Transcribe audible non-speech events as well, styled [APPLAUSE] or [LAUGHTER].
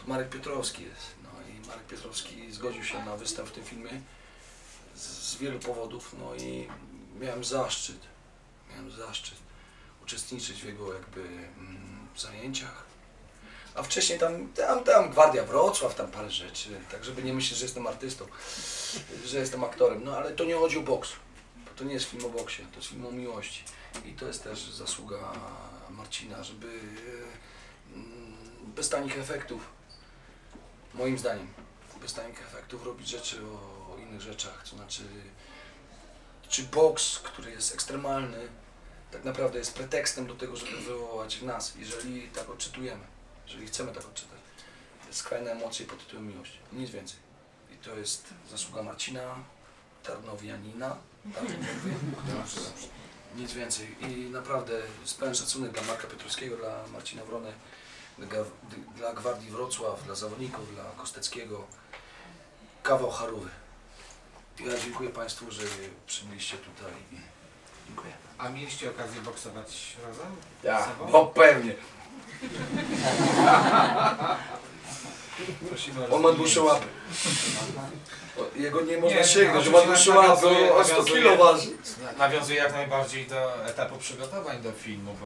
to Marek Piotrowski jest. No i Marek Piotrowski zgodził się na występ w tym filmie z, wielu powodów, no i miałem zaszczyt, miałem zaszczyt uczestniczyć w jego jakby mm, zajęciach. A wcześniej tam, tam, tam Gwardia Wrocław, tam parę rzeczy, tak żeby nie myśleć, że jestem artystą, że jestem aktorem. No ale to nie chodzi o boks, bo to nie jest film o boksie, to jest film o miłości. I to jest też zasługa Marcina, żeby e, mm, bez tanich efektów, moim zdaniem, bez tanich efektów robić rzeczy o, o innych rzeczach, to znaczy czy boks, który jest ekstremalny, tak naprawdę jest pretekstem do tego, żeby wywołać w nas, jeżeli tak odczytujemy, jeżeli chcemy tak odczytać. Te skrajne emocje pod tytułem miłość, nic więcej. I to jest zasługa Marcina, Tarnowianina, to mówię? [LAUGHS] Nic więcej. I naprawdę z pełen szacunek dla Marka Piotrowskiego, dla Marcina Wrony, dla, Gwardii Wrocław, dla zawodników, dla Kosteckiego. Kawał charówy. Ja dziękuję Państwu, że przybyliście tutaj. Dziękuję. A mieliście okazję boksować razem? Sobą? bo pewnie. [LAUGHS] Prosimy o On ma dłuższe łapy. Jego nie można Nie, sięgnąć, no, ma dłuższe łapy, nawiązuje- o 100 nawiązuje- kilo waży. Nawiązuje jak najbardziej do etapu przygotowań do filmu.